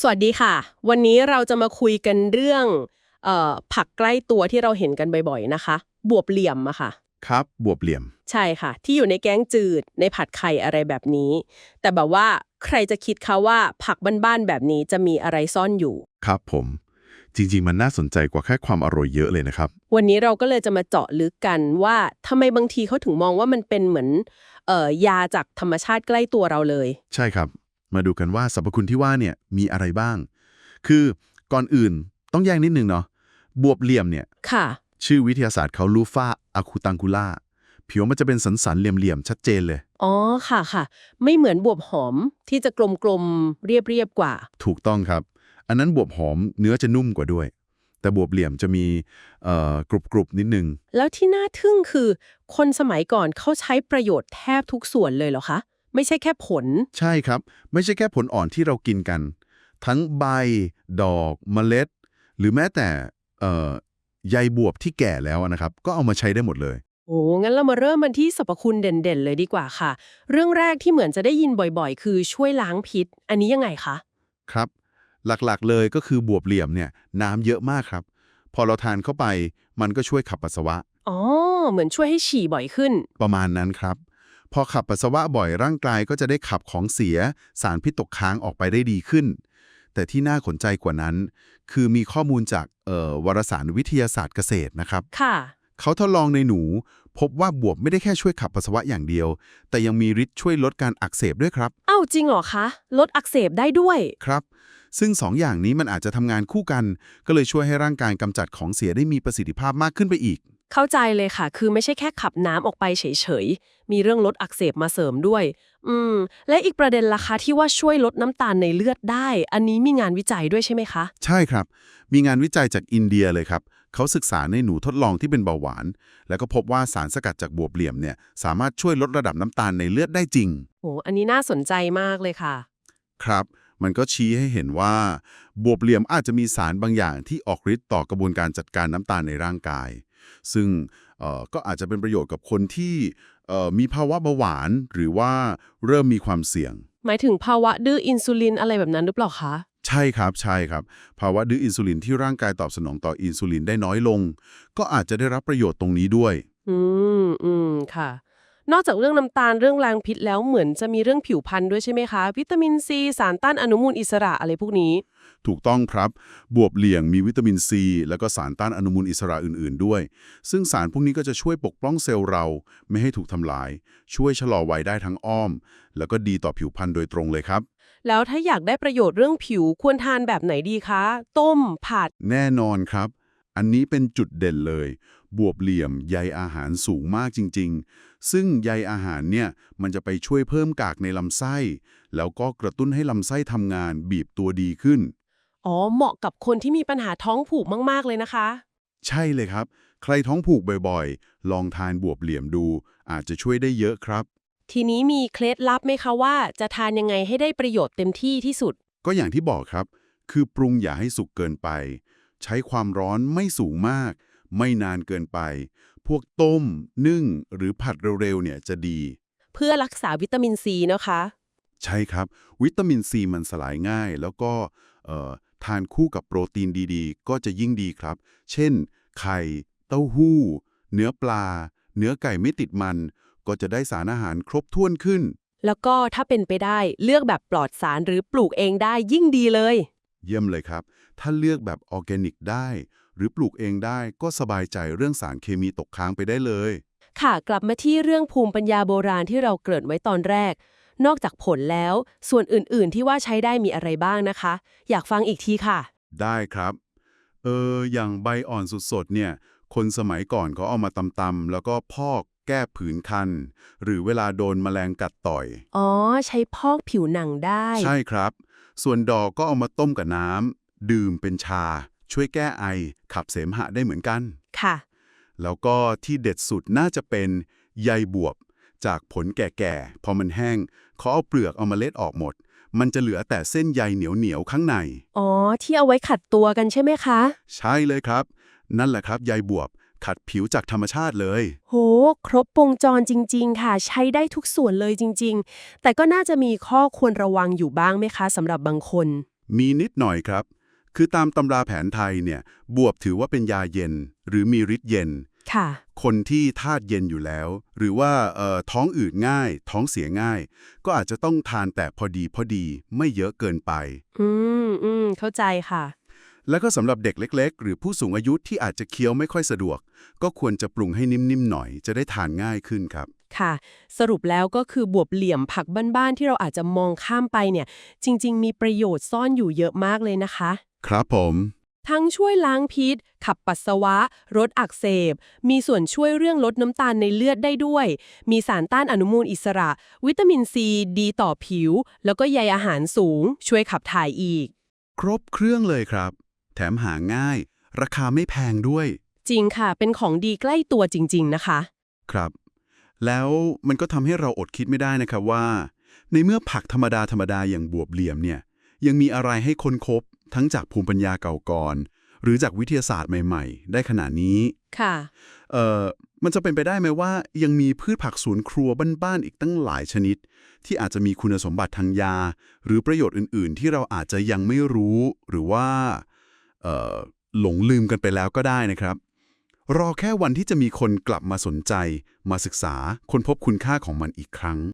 สวัสดีค่ะ วันนี้เราจะมาคุยกันเรื่องเอ่อผักใกล้ตัวที่เราเห็นกันบ่อยๆนะคะ บวบเหลี่ยมอะค่ะ ครับบวบเหลี่ยม ใช่ค่ะ ที่อยู่ในแกงจืดในผัดไข่อะไรแบบนี้ แต่แบบว่าใครจะคิดคะว่าผักบ้านๆแบบนี้จะมีอะไรซ่อนอยู่ ครับผม จริงๆ มันน่าสนใจกว่าแค่ความอร่อยเยอะเลยนะครับ วันนี้เราก็เลยจะมาเจาะลึกกันว่าทำไมบางทีเขาถึงมองว่ามันเป็นเหมือนเอ่อยาจากธรรมชาติใกล้ตัวเราเลย ใช่ครับ มาดูกันว่าสรรพคุณที่ว่าเนี่ยมีอะไรบ้าง คือก่อนอื่นต้องแยกนิดนึงเนาะบวบเหลี่ยมเนี่ยค่ะ ชื่อวิทยาศาสตร์เขาลูฟาอะคูตังคูล่าผิวมันจะเป็นสันสันๆเหลี่ยมๆชัดเจนเลย อ๋อ ค่ะค่ะ ไม่เหมือนบวบหอมที่จะกลมๆ เรียบๆ กว่า ถูกต้องครับ อันนั้นบวบหอมเนื้อจะนุ่มกว่าด้วย แต่บวบเหลี่ยมจะมีเอ่อกรุบๆ นิดนึง แล้วที่น่าทึ่งคือ คนสมัยก่อนเขาใช้ประโยชน์แทบทุกส่วนเลยเหรอคะ ไม่ใช่แค่ผล ใช่ครับ ไม่ใช่แค่ผลอ่อนที่เรากินกัน ทั้งใบ ดอกเมล็ด หรือแม้แต่เอ่อใยบวบที่แก่แล้วนะครับ ก็เอามาใช้ได้หมดเลย โอ้งั้นเรามาเริ่มมันที่สรรพคุณเด่นๆ เลยดีกว่าค่ะ เรื่องแรกที่เหมือนจะได้ยินบ่อยๆ คือช่วยล้างพิษ อันนี้ยังไงคะ ครับ หลักๆเลยก็คือบวบเหลี่ยมเนี่ยน้ำเยอะมากครับ พอเราทานเข้าไปมันก็ช่วยขับปัสสาวะอ๋อเหมือนช่วยให้ฉี่บ่อยขึ้น ประมาณนั้นครับ พอขับปัสสาวะบ่อยร่างกายก็จะได้ขับของเสีย สารพิษตกค้างออกไปได้ดีขึ้น แต่ที่น่าสนใจกว่านั้น คือมีข้อมูลจากเอ่อวารสารวิทยาศาสตร์เกษตรนะครับ ค่ะ เขาทดลองในหนู พบว่าบวบไม่ได้แค่ช่วยขับปัสสาวะอย่างเดียว แต่ยังมีฤทธิ์ช่วยลดการอักเสบด้วยครับ เอ้าจริงเหรอคะ ลดอักเสบได้ด้วย ครับ ซึ่งสองอย่างนี้มันอาจจะทำงานคู่กัน ก็เลยช่วยให้ร่างกายกำจัดของเสียได้มีประสิทธิภาพมากขึ้นไปอีก เข้าใจเลยค่ะ คือไม่ใช่แค่ขับน้ำออกไปเฉยๆ มีเรื่องลดอักเสบมาเสริมด้วย อืม และอีกประเด็นล่ะคะที่ว่าช่วยลดน้ำตาลในเลือดได้ อันนี้มีงานวิจัยด้วยใช่ไหมคะ ใช่ครับ มีงานวิจัยจากอินเดียเลยครับ เขาศึกษาในหนูทดลองที่เป็นเบาหวาน แล้วก็พบว่าสารสกัดจากบวบเหลี่ยมเนี่ยสามารถช่วยลดระดับน้ำตาลในเลือดได้จริง โห อันนี้น่าสนใจมากเลยค่ะ ครับ มันก็ชี้ให้เห็นว่าบวบเหลี่ยมอาจจะมีสารบางอย่างที่ออกฤทธิ์ต่อกระบวนการจัดการน้ำตาลในร่างกาย ซึ่งเอ่อก็อาจจะเป็นประโยชน์กับคนที่เอ่อมีภาวะเบาหวานหรือว่าเริ่มมีความเสี่ยง หมายถึงภาวะดื้ออินซูลินอะไรแบบนั้นหรือเปล่าคะ ใช่ครับใช่ครับ ภาวะดื้ออินซูลินที่ร่างกายตอบสนองต่ออินซูลินได้น้อยลง ก็อาจจะได้รับประโยชน์ตรงนี้ด้วย อืมอืมค่ะ นอกจากเรื่องน้ำตาลเรื่องแรงพิษแล้วเหมือนจะมีเรื่องผิวพรรณด้วยใช่ไหมคะ วิตามินซีสารต้านอนุมูลอิสระอะไรพวกนี้ ถูกต้องครับ บวบเหลี่ยงมีวิตามินซีแล้วก็สารต้านอนุมูลอิสระอื่น ๆ ด้วย ซึ่งสารพวกนี้ก็จะช่วยปกป้องเซลล์เราไม่ให้ถูกทำลาย ช่วยชะลอวัยได้ทั้งอ้อม แล้วก็ดีต่อผิวพรรณโดยตรงเลยครับ แล้วถ้าอยากได้ประโยชน์เรื่องผิวควรทานแบบไหนดีคะ ต้มผัด แน่นอนครับ อันนี้เป็นจุดเด่นเลย บวบเหลี่ยมใยอาหารสูงมากจริง ๆ ซึ่งใยอาหารเนี่ยมันจะไปช่วยเพิ่มกากในลำไส้ แล้วก็กระตุ้นให้ลำไส้ทำงานบีบตัวดีขึ้น อ๋อ เหมาะกับคนที่มีปัญหาท้องผูกมากๆเลยนะคะ ใช่เลยครับ ใครท้องผูกบ่อยๆ ลองทานบวบเหลี่ยมดู อาจจะช่วยได้เยอะครับ ทีนี้มีเคล็ดลับไหมคะว่า จะทานยังไงให้ได้ประโยชน์เต็มที่ที่สุด ก็อย่างที่บอกครับ คือปรุงอย่าให้สุกเกินไป ใช้ความร้อนไม่สูงมาก ไม่นานเกินไป พวกต้ม นึ่ง หรือผัดเร็วๆเนี่ยจะดี เพื่อรักษาวิตามินซีนะคะ ใช่ครับ วิตามินซีมันสลายง่าย แล้วก็เอ่อทานคู่กับโปรตีนดีๆ ก็จะยิ่งดีครับ เช่น ไข่ เต้าหู้ เนื้อปลา เนื้อไก่ไม่ติดมัน ก็จะได้สารอาหารครบถ้วนขึ้น แล้วก็ถ้าเป็นไปได้เลือกแบบปลอดสารหรือปลูกเองได้ยิ่งดีเลย เยี่ยมเลยครับ ถ้าเลือกแบบออร์แกนิกได้ หรือปลูกเองได้ก็สบายใจเรื่องสารเคมีตกค้างไปได้เลย ค่ะกลับมาที่เรื่องภูมิปัญญาโบราณที่เราเกริ่นไว้ตอนแรก นอกจากผลแล้ว ส่วนอื่นๆ ที่ว่าใช้ได้มีอะไรบ้างนะคะ อยากฟังอีกทีค่ะ ได้ครับ เอออย่างใบอ่อนสดๆเนี่ย คนสมัยก่อนเขาเอามาตำๆแล้วก็พอก แก้ผื่นคัน หรือเวลาโดนแมลงกัดต่อย อ๋อ ใช้พอกผิวหนังได้ ใช่ครับ ส่วนดอกก็เอามาต้มกับน้ำดื่มเป็นชา ช่วยแก้ไอ ขับเสมหะได้เหมือนกัน ค่ะ แล้วก็ที่เด็ดสุดน่าจะเป็นใยบวบ จากผลแก่ๆ พอมันแห้งเขาเอาเปลือกเอามาเมล็ดออกหมด มันจะเหลือแต่เส้นใยเหนียวๆข้างใน อ๋อ ที่เอาไว้ขัดตัวกันใช่ไหมคะ ใช่เลยครับ นั่นแหละครับใยบวบ ขัดผิวจากธรรมชาติเลย โห ครบวงจรจริง ๆ ค่ะ ใช้ได้ทุกส่วนเลยจริง ๆ แต่ก็น่าจะมีข้อควรระวังอยู่บ้างไหมคะสำหรับบางคน มีนิดหน่อยครับ คือตามตำราแผนไทยเนี่ย บวบถือว่าเป็นยาเย็น หรือมีฤทธิ์เย็น ค่ะ คนที่ธาตุเย็นอยู่แล้ว หรือว่าเอ่อท้องอืดง่าย ท้องเสียง่าย ก็อาจจะต้องทานแต่พอดีพอดีไม่เยอะเกินไป อืมอืมเข้าใจค่ะ แล้วก็สำหรับเด็กเล็ก ๆ หรือผู้สูงอายุที่อาจจะเคี้ยวไม่ค่อยสะดวก ก็ควรจะปรุงให้นิ่มๆหน่อย จะได้ทานง่ายขึ้นครับ ค่ะ สรุปแล้วก็คือบวบเหลี่ยมผักบ้านๆที่เราอาจจะมองข้ามไปเนี่ย จริง ๆ มีประโยชน์ซ่อนอยู่เยอะมากเลยนะคะ ครับผม ทั้งช่วยล้างพิษ ขับปัสสาวะลดอักเสบ มีส่วนช่วยเรื่องลดน้ำตาลในเลือดได้ด้วย มีสารต้านอนุมูลอิสระ วิตามินซีดีต่อผิว แล้วก็ใยอาหารสูง ช่วยขับถ่ายอีก ครบเครื่องเลยครับ แถมหาง่าย ราคาไม่แพงด้วย จริงค่ะ เป็นของดีใกล้ตัวจริง ๆ นะคะ ครับ แล้วมันก็ทำให้เราอดคิดไม่ได้นะครับว่า ในเมื่อผักธรรมดาธรรมดาอย่างบวบเหลี่ยมเนี่ย ยังมีอะไรให้ค้นคบทั้งจากภูมิปัญญาเก่าก่อน หรือจากวิทยาศาสตร์ใหม่ ๆ ได้ขนาดนี้ ค่ะ เอ่อ มันจะเป็นไปได้ไหมว่า ยังมีพืชผักสวนครัวบ้านๆอีกตั้งหลายชนิด ที่อาจจะมีคุณสมบัติทางยา หรือประโยชน์อื่น ๆ ที่เราอาจจะยังไม่รู้ หรือว่าเอ่อ หลงลืมกันไปแล้วก็ได้นะครับ รอแค่วันที่จะมีคนกลับมาสนใจ มาศึกษาค้นพบคุณค่าของมันอีกครั้ง